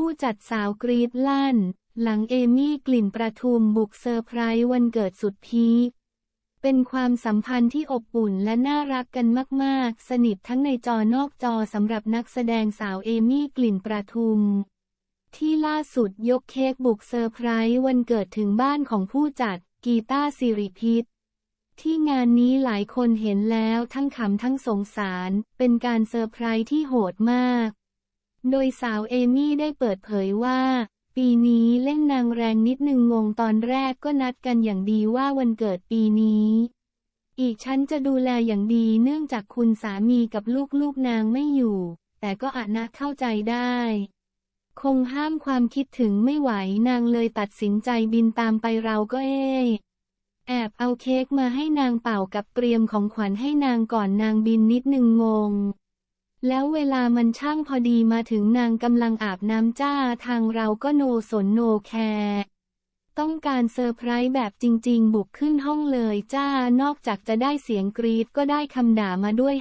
ผู้จัดสาวกรีดลั่น หลังเอมี่กลิ่นประทุมบุกเซอร์ไพรส์วันเกิดสุดพีคเป็นความสัมพันธ์ที่อบอุ่นและน่ารักกันมากๆ สนิททั้งในจอนอกจอสำหรับนักแสดงสาวเอมี่กลิ่นประทุม ที่ล่าสุดยกเค้กบุกเซอร์ไพรส์วันเกิดถึงบ้านของผู้จัดกีตาร์สิริพิษที่งานนี้หลายคนเห็นแล้วทั้งขำทั้งสงสาร เป็นการเซอร์ไพรส์ที่โหดมาก โดยสาวเอมี่ได้เปิดเผยว่า ปีนี้เล่นนางแรงนิดนึงงงตอนแรกก็นัดกันอย่างดีว่าวันเกิดปีนี้ อีกฉันจะดูแลอย่างดีเนื่องจากคุณสามีกับลูกๆนางไม่อยู่ แต่ก็อาจนะเข้าใจได้ คงห้ามความคิดถึงไม่ไหวนางเลยตัดสินใจบินตามไปเราก็เอ๊แอบเอาเค้กมาให้นางเป่ากับเตรียมของขวัญให้นางก่อนนางบินนิดหนึ่งงง แล้วเวลามันช่างพอดีมาถึงนางกำลังอาบน้ำจ้าทางเราก็โนสนโนแคร์ต้องการเซอร์ไพรส์แบบจริง ๆ บุกขึ้นห้องเลยจ้านอกจากจะได้เสียงกรีดก็ได้คำด่ามาด้วย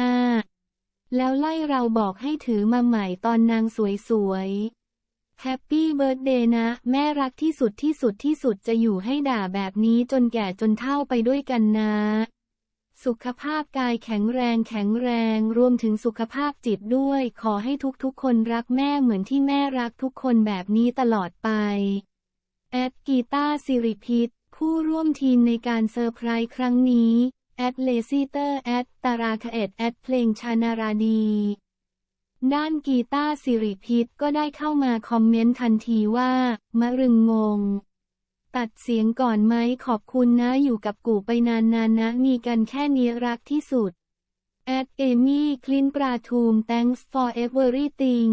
555 แล้วไล่เราบอกให้ถือมาใหม่ตอนนางสวยๆ แฮปปี้เบิร์ดเดย์นะ แม่รักที่สุดที่สุดที่สุดจะอยู่ให้ด่าแบบนี้จนแก่จนเฒ่าไปด้วยกันนะ สุขภาพกายแข็งแรงแข็งแรง รวมถึงสุขภาพจิตด้วย ขอให้ทุกๆ คนรักแม่เหมือนที่แม่รักทุกคนแบบนี้ตลอดไป แอดกีตาสิริพิษผู้ร่วมทีมในการเซอร์ไพรส์ครั้งนี้แอดเลซิเตอร์แอดตาราคเอ็ดแอดเพลงชานาราดี ด้านกีตาสิริพิษก็ได้เข้ามาคอมเมนต์ทันทีว่ามะรึงงง ตัดเสียงก่อนไหมขอบคุณนะอยู่กับกูไปนานๆนนะมีกันแค่นี้รักที่สุดแอดเอมี่คลินปราทูม thanks for everything